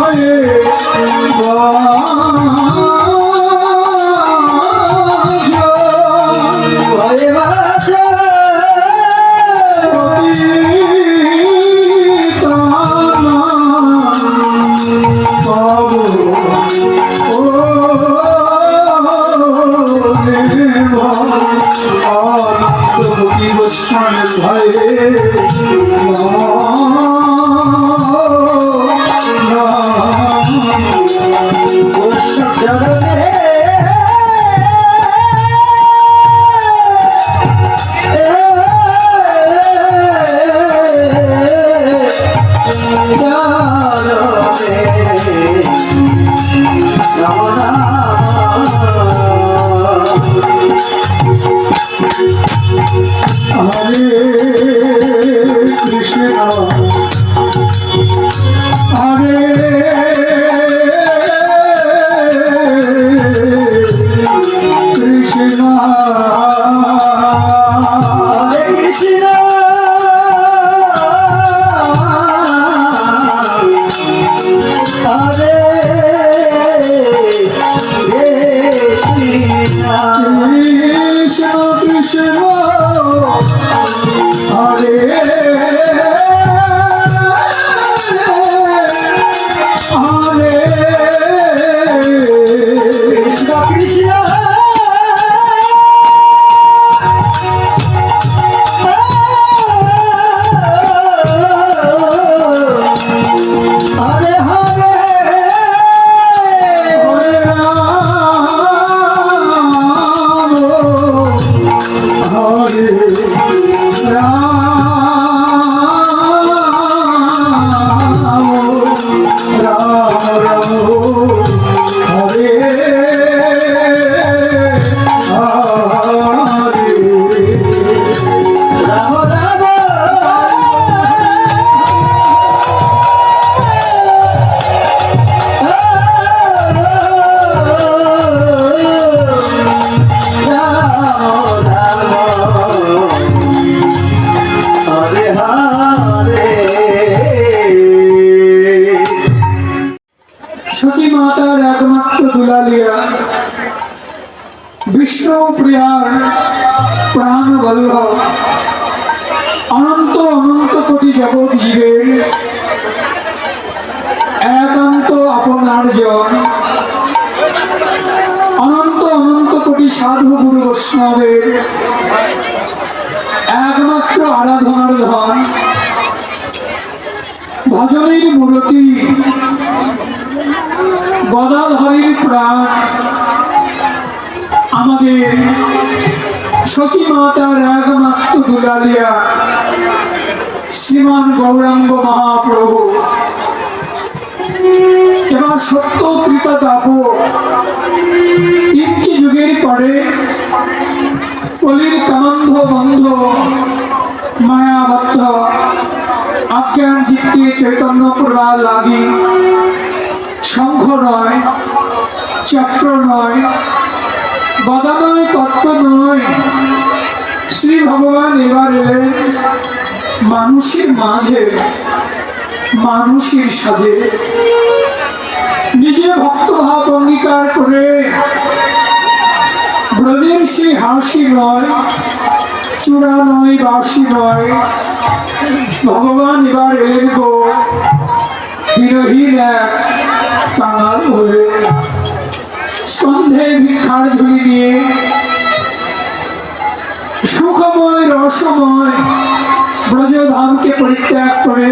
ভয়ে অনন্ত অনন্ত কোটি জগৎ জীবের একান্ত আপনার জন। অনন্ত অনন্ত কোটি সাধু গুরু বৈষ্ণবের একমাত্র আরাধনার ধন। ভজনের মূর্তি, গদাধরের প্রাণ আমাদের সচী মাতার একমাত্র দুলালিয়া শ্রীমান গৌরাঙ্গ মহাপ্রভু। এবং সত্য কৃত দাপ তিনটি যুগের পরে কলির কামন্ধ বন্ধ, মায়াবদ্ধ আজ্ঞান জিতকে চৈতন্য প্রভা লাগি। শঙ্খ নয়, চক্র নয় গদা নয় পত্র নয়। শ্রী ভগবান এবার এলেন মানুষের মাঝে, মানুষের সাজে। নিজে ভক্তভাব অঙ্গীকার করে ব্রজের সে হাসি নয় চূড়া নয় বাসি নয় ভগবান এবার এলেন গো বিরহীন এক কাঙাল হয়ে স্কন্ধে ভিক্ষার ঝুলি নিয়ে সুখময় রসময় ব্রজধামকে পরিত্যাগ করে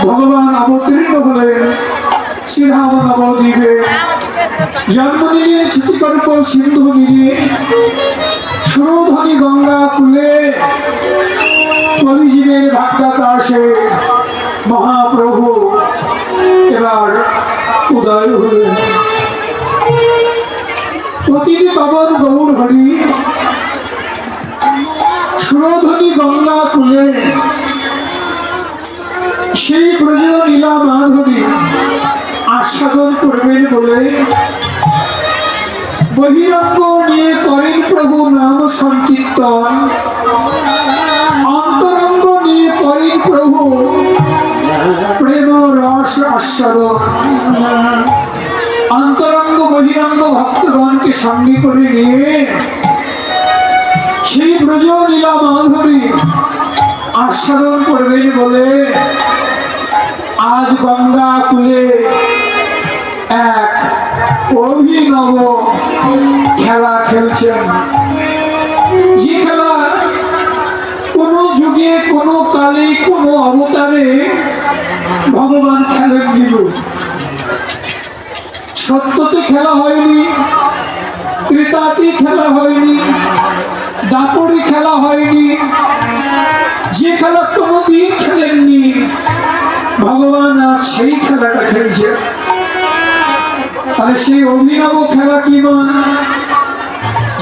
ভগবান অবতীর্ণ হলেন শ্রীরাম নবদ্বীপে জন্ম নিয়ে চিতিকল্প সিন্ধু নিয়ে সুরধ্বনি গঙ্গা কুলে কলিজীবের ভাগ্যাকাশে মহাপ্রভু। এবার উদয় হলেন। পাবন গৌর হরি সুরধ্বনি গঙ্গা কুলে। সেই ব্রজ লীলা মাধুরী। আস্বাদন করবেন বলে। বহিরঙ্গ নিয়ে করেন প্রভু নাম সংকীর্তন। অন্তরঙ্গ নিয়ে করেন প্রভু প্রেম রস আস্বাদন। অন্তরঙ্গ বহিরঙ্গ ভক্তগণকে সঙ্গে করে নিয়ে সেই ব্রজ লীলা মাধুরী আস্বাদন করবেন বলে, আজ গঙ্গা কুলে এক অভিনব খেলা খেলছেন যে খেলা কোনো যুগে, কোনো কালে, কোনো অবতারে ভগবান খেলেন দিল সত্যতে খেলা হয়নি, ত্রেতাতে খেলা হয়নি, দাপড়ে খেলা হয়নি। যে খেলা কোনোদিন খেলেননি, ভগবান আজ সেই খেলাটা খেলছে। আর সেই অভিনব খেলা কি নয়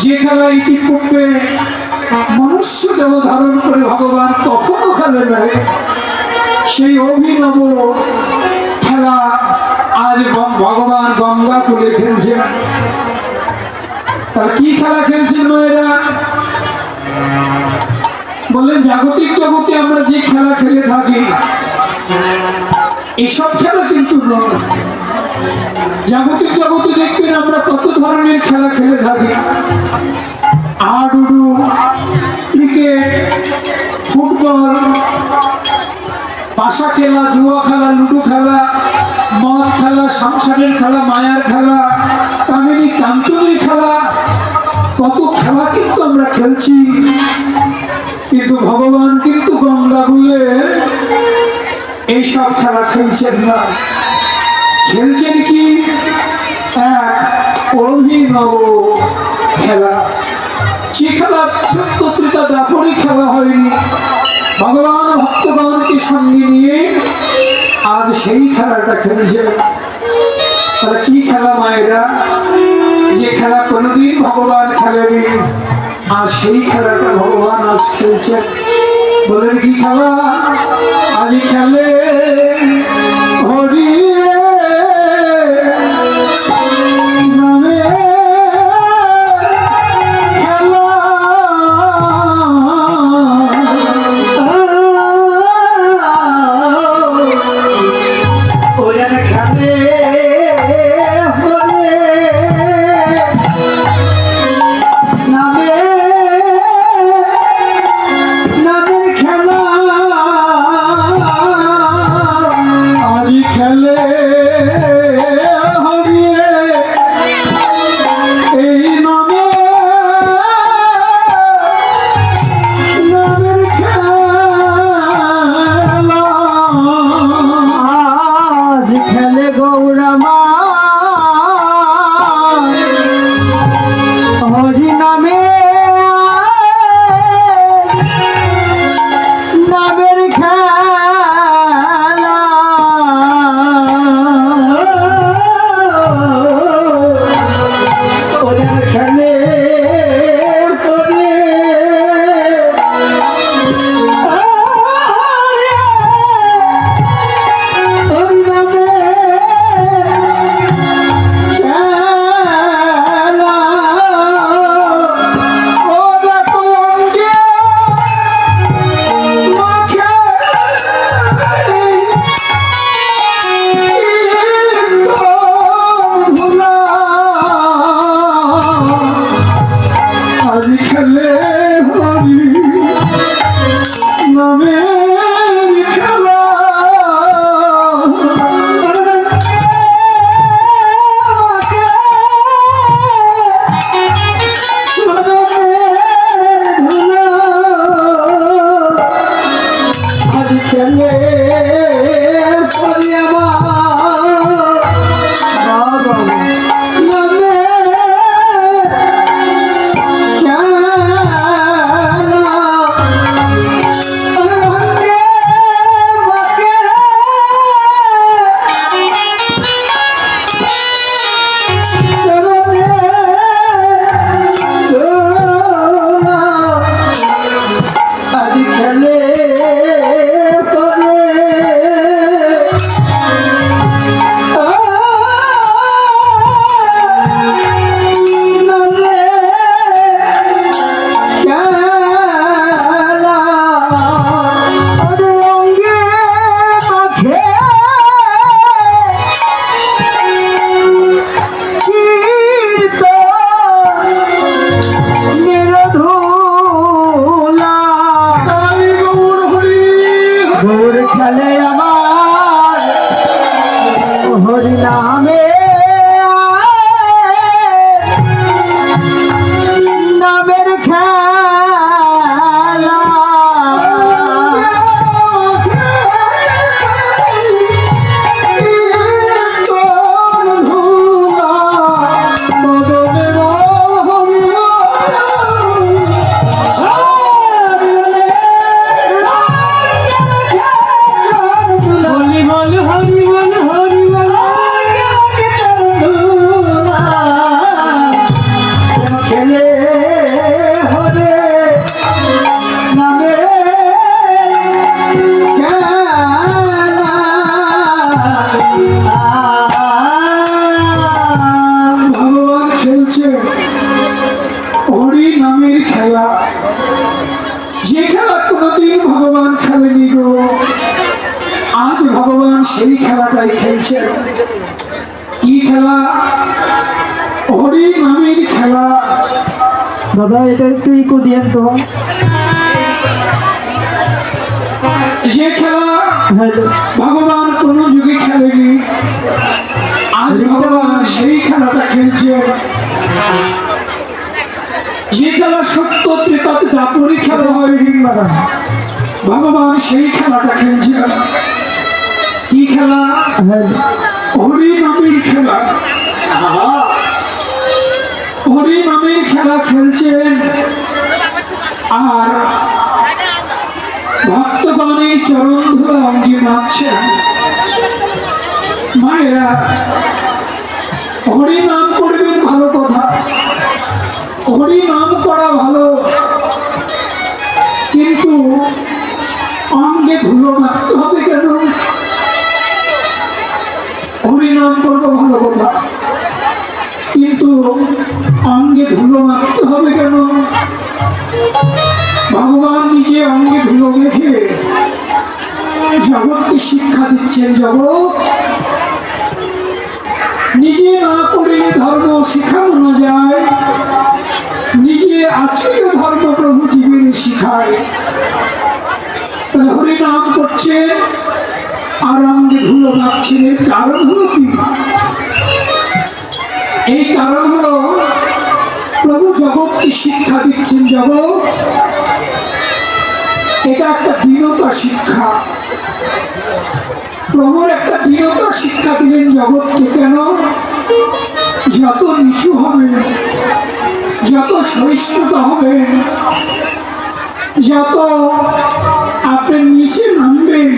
যে খেলা ইতিপূর্বে মনুষ্য দেহ ধারণ করে ভগবান কখনো খেলে নাই, সেই অভিনব খেলা আজ ভগবান গঙ্গা করে খেলছেন। আর কি খেলা খেলছেন মেয়েরা? বললেন, জাগতিক জগতে আমরা যে খেলা খেলে থাকি, এসব খেলা কিন্তু নয়। জাগতিক জগতে দেখবেন আমরা কত ধরনের খেলা খেলে থাকি। আডুডু ক্রিকেট, ফুটবল পাশা খেলা, জুয়া খেলা, লুডো খেলা, মদ খেলা, সংসারের খেলা, মায়ার খেলা কামিনী কাঞ্চনের খেলা, কত খেলা কিন্তু আমরা খেলছি। কিন্তু ভগবান কিন্তু গঙ্গা গুলে এইসব খেলা খেলছেন না। খেলছেন কি? এক অভিনব খেলা। যে খেলা দাপরি খেলা হয়নি। ভগবান ভক্তগণকে সঙ্গে নিয়ে আজ সেই খেলাটা খেলছে। তাহলে কি খেলা মায়েরা? যে খেলা কোনোদিন ভগবান খেলেনি আর সেই খেলাটা ভগবান আজ খেলছে বলেন কি খেলা? আজ খেলে ভগবান কোন যুগে খেলেনি। আজ ভগবান সেই খেলাটা খেলছে। যে খেলা সত্য ত্রেতাতে দাপরি খেলা হয় ভগবান সেই খেলাটা খেলছে। কি খেলা? হ্যালো হরি খেলা। হরি নামের খেলা খেলছেন আর ভক্তগণের চরণ ধরে অঙ্গে নাচছেন। মায়েরা হরি নাম করবেন ভালো কথা। হরি নাম করা ভালো। কিন্তু অঙ্গে ধুলো মারতে হবে কেন? হরি নাম করব ভালো কথা। কিন্তু জগৎকে শিক্ষা দিচ্ছেন জগৎ। নিজে না করে ধর্ম শেখানো যায়। নিজে আচরীয় ধর্ম প্রভু জীবনে শিখায়। তাহলে হরিনাম করছে আর অঙ্গে ধুলো এর কারণ হলো কি? এই কারণ হলো প্রভু জগৎকে শিক্ষা দিচ্ছেন জগৎ। এটা একটা দৃঢ়তা শিক্ষা। প্রভুর একটা দৃঢ়তা শিক্ষা দিলেন জগৎকে কেন? যত নিচু হবে, যত সহিষ্ণুতা হবে, যত আপনি নিচে নামবেন,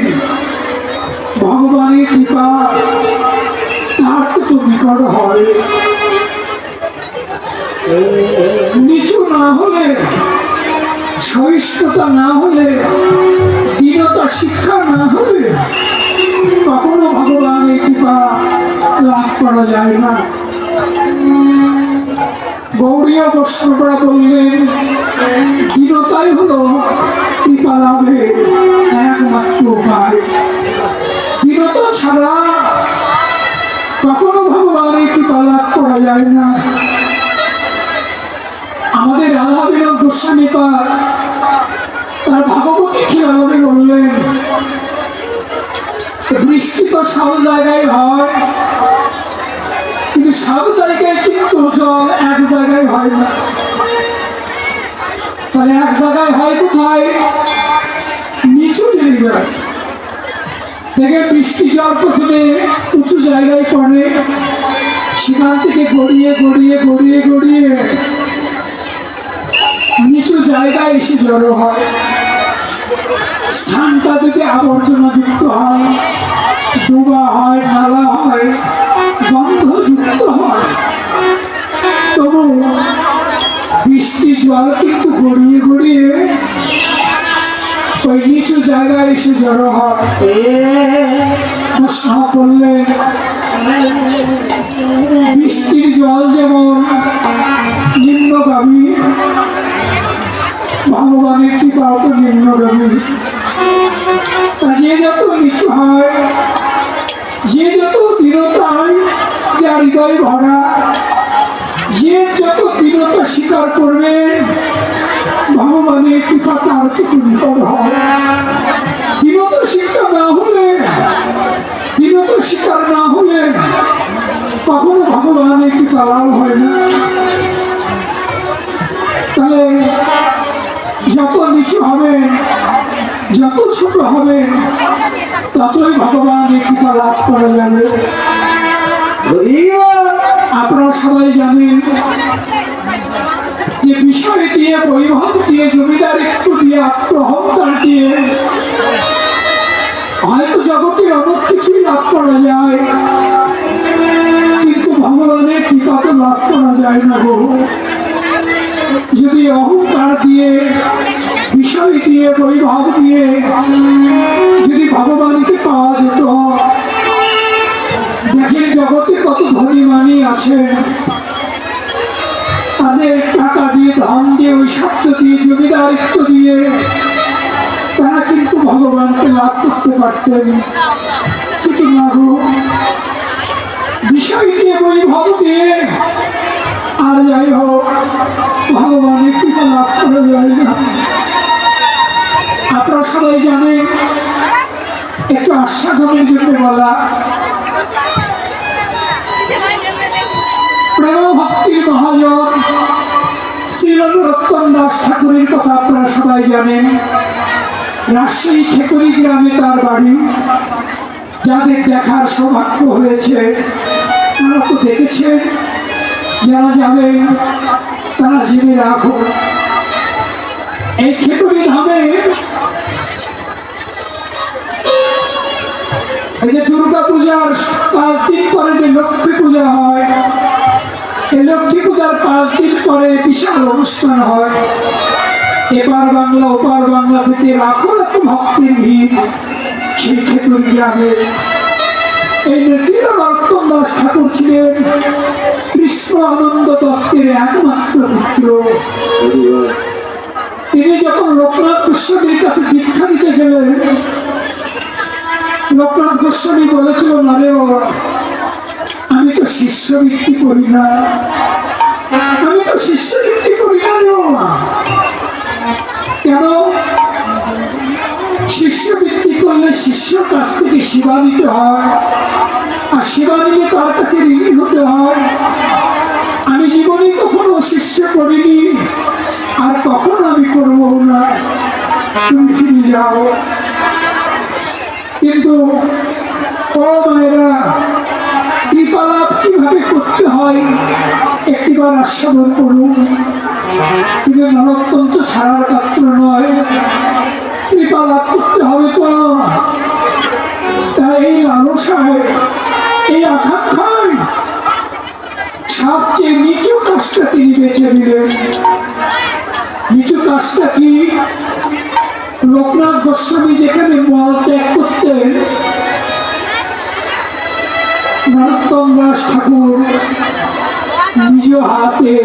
ভগবানের কৃপা তার তো নিকট হয় নিচু না হলে সহিষ্ণুতা না হলে দৃঢ়তা শিক্ষা না হলে কখনো ভগবানের কৃপা লাভ করা যায় না। গৌরীয় বৈষ্ণবরা বললেন দৃঢ়তাই হলো কৃপা লাভের একমাত্র উপায়। দৃঢ়তা ছাড়া কখনো ভগবানের কৃপা লাভ করা যায় না। আমাদের রাধা বিনোদ গোস্বামী পাদ তার ভাগবতী কীভাবে বললেন? বৃষ্টি তো সব জায়গায় হয়, কিন্তু সব জায়গায় কিন্তু জল এক জায়গায় হয় না। তাহলে এক জায়গায় হয় কোথায়? নিচু জায়গায় দেখে বৃষ্টি জল প্রথমে উঁচু জায়গায় পড়ে, সেখান থেকে গড়িয়ে গড়িয়ে গড়িয়ে গড়িয়ে জায়গায় এসে জড়ো হয়। স্থানটা যদি আবর্জনা যুক্ত হয়, ডোবা হয় নালা হয়, গন্ধযুক্ত হয়, তবু বৃষ্টি জল কিন্তু গড়িয়ে গড়িয়ে ওই নিচু জায়গায় এসে জড়ো হয়। করলে, বৃষ্টির জল যেমন নিম্নগামী ভগবানের কৃপা তো নিম্নগামী যে যত নিচু হয় যে যত দৃঢ়তায় যার হৃদয় ভরা, যে যত দৃঢ়তা স্বীকার করবেন ভগবানের কৃপা তার নিকট হয়। দৃঢ়তা শিক্ষা না হলে দৃঢ়তা স্বীকার না হলে কখনো ভগবানের কৃপা লাভ হয় না। তাহলে যত নিচু হবে, যত ছোট হবে, ততই ভগবানের কৃপা লাভ করা যাবে। আপনারা সবাই জানেন যে বিষয় দিয়ে বৈভব দিয়ে, জমিদার একটু দিয়ে, আত্মহংকার দিয়ে হয়তো জগতে অনেক কিছুই লাভ করা যায়, কিন্তু ভগবানের কৃপা তো লাভ করা যায় না গো। যদি অহংকার দিয়ে বিষয় দিয়ে বৈভব দিয়ে, যদি ভগবানকে পাওয়া যেত দেখেন জগতে কত ধনী আছে। তাদের টাকা দিয়ে, ধন দিয়ে ওই শব্দ দিয়ে জমিদারিত্ব দিয়ে, তারা কিন্তু ভগবানকে লাভ করতে পারতেন। কিন্তু না বিষয় দিয়ে বৈভব দিয়ে আর যাই হোক, ভগবানের কৃপা লাভ করা যায় না। সবাই জানেন একটু আশ্বাসনের জন্য বলা। প্রেম ভক্তির মহাজন শ্রীরত্তন দাস ঠাকুরের কথা আপনারা জানেন। রাজশাহী খেকুরি গ্রামে তার বাড়ি। যাদের দেখার সৌভাগ্য হয়েছে, তারা তো দেখেছেন, যারা তারা জেনে রাখুন। এই খেকুরি ধামে এই যে দুর্গা পূজার পাঁচ দিন পরে যে লক্ষ্মী পূজা হয় এই লক্ষ্মী পূজার পাঁচ দিন পরে বিশাল অনুষ্ঠান হয়। এপার বাংলা ওপার বাংলা থেকে লাখো লাখো ভক্তের ভিড় সেই খেতুর গ্রামে। এই নেত্রীরা নরোত্তম দাস ঠাকুর ছিলেন কৃষ্ণ আনন্দ দত্তের একমাত্র পুত্র। তিনি যখন লোকনাথ গোস্বামীর কাছে দীক্ষা নিতে গেলেন লোকনাথ গোস্বামী বলেছিল, না রে বাবা, আমি তো শিষ্যবৃত্তি করি না। আমি তো শিষ্যবৃত্তি করি না রে বাবা। কেন? শিষ্যবৃত্তি করলে শিষ্যর কাছ থেকে সেবা নিতে হয়, আর সেবা নিলে তার কাছে ঋণী হতে হয়। আমি জীবনে কখনো শিষ্য করিনি, আর কখনো আমি করব না। তুমি ফিরে যাও। কিন্তু কৃপালাভ কীভাবে করতে হয় আস্বাদন করুন। নরতন্ত্র ছাড়ার পাত্র নয়। কৃপালাভ করতে হবে তাই এই লালসায় এই সবচেয়ে নিচু কাজটা তিনি বেছে নিলেন। নিচু কাজটা কি? লোকনাথ গোস্বামী যেখানে মল ত্যাগ করতেন নরোত্তম দাস ঠাকুর নিজ হাতে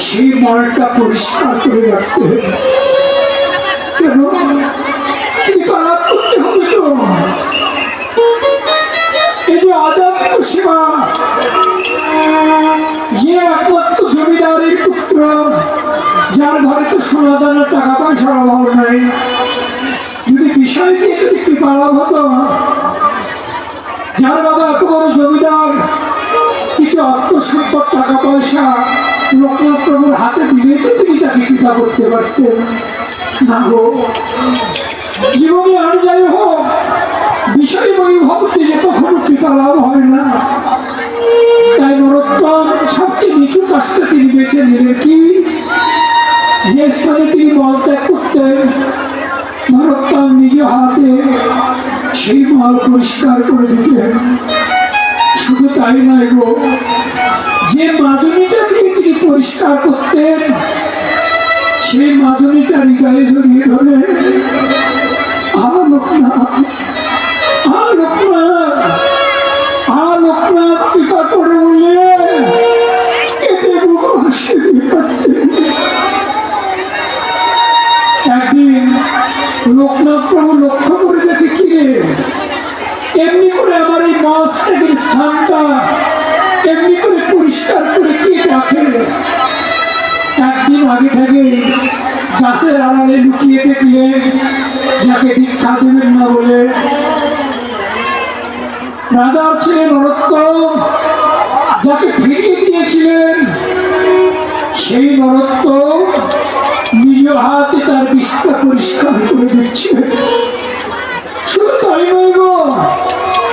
সেই মলটা পরিষ্কার করে রাখতেন। কেন? কৃপালাভ করতে হবে তো। এই যে আজাদিত সেবা, যে একমাত্র জমিদারের পুত্র যার ঘরে তো সোনা দানা টাকা পয়সার অভাব নাই। যদি বিষয় দিয়ে যদি কৃপালাভ হতো, যার বাবা এত বড় জমিদার, কিছু আত্মসম্পদ, টাকা পয়সা লোকনাথ হাতে দিলে তো তিনি তাকে কৃপা করতে পারতেন। না গো, জীবনে আর যাই হোক, বিষয় বৈভবতে যে কখনো কৃপা লাভ হয় না। তাই নরোত্তম সবচেয়ে নিচু কাজটা তিনি বেছে নিলেন কি? যে স্থানে তিনি মল ত্যাগ করতেন নরোত্তম নিজ হাতে সেই মল পরিষ্কার করে দিতেন শুধু তাই নয় গো, যে মাজনিটা দিয়ে তিনি পরিষ্কার করতেন, সেই মাজনিটা হৃদয়ে জড়িয়ে ধরে, আ লোকনাথ আ লোকনাথ আ লোকনাথ কৃপা করে বলে এতে মুখ হাসি দিয়ে কাঁদতেন। একদিন লোকনাথ লক্ষ্য করে দেখে এমনি করে আমার এই মাছটাকে স্থানটা, এমনি করে পরিষ্কার করে কে একদিন আগে থেকে গাছের আড়ালে লুকিয়ে দেখলে যাকে দীক্ষা দেবেন না বলে রাজা ছিলেন নরোত্তম যাকে ফিরিয়ে দিয়েছিলেন, সেই নরোত্তম নিজ হাতে তার বিস্তা পরিষ্কার করে দিচ্ছে।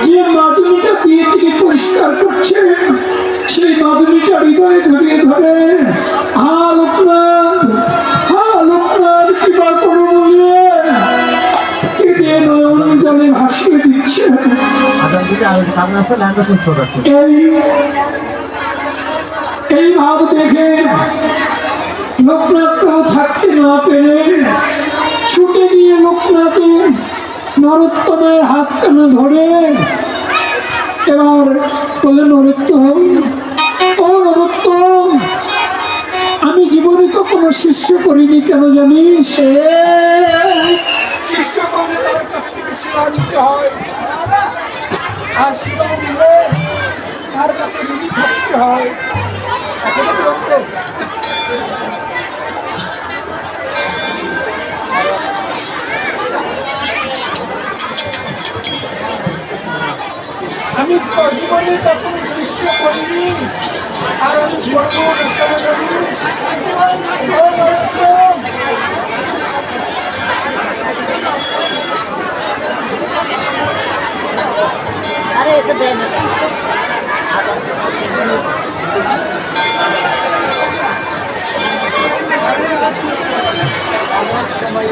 যে তিনি পরিষ্কার করছেন সেই মাদুরিটা হৃদয়ে ধরে, হা লোকনাথ হা লোকনাথ কৃপা করো বলে ভাসিয়ে দিচ্ছে। এই ভাব দেখে লোকনাথকেও থাকতে না পেরে ছুটে গিয়ে লোকনাথের নরোত্তমের হাত কানা ধরে এবার বলে, নরোত্তম, ও নরোত্তম, আমি জীবনে কখনো শিষ্য করিনি কেন জানিস? শিষ্য করলে হয়। আর সেবা নিলে তার আমি জীবনে তখন শিষ্য করিনি, আর আমি করব আরে, এটা দেয় না আমার সময়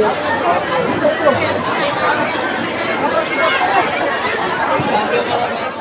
Thank you.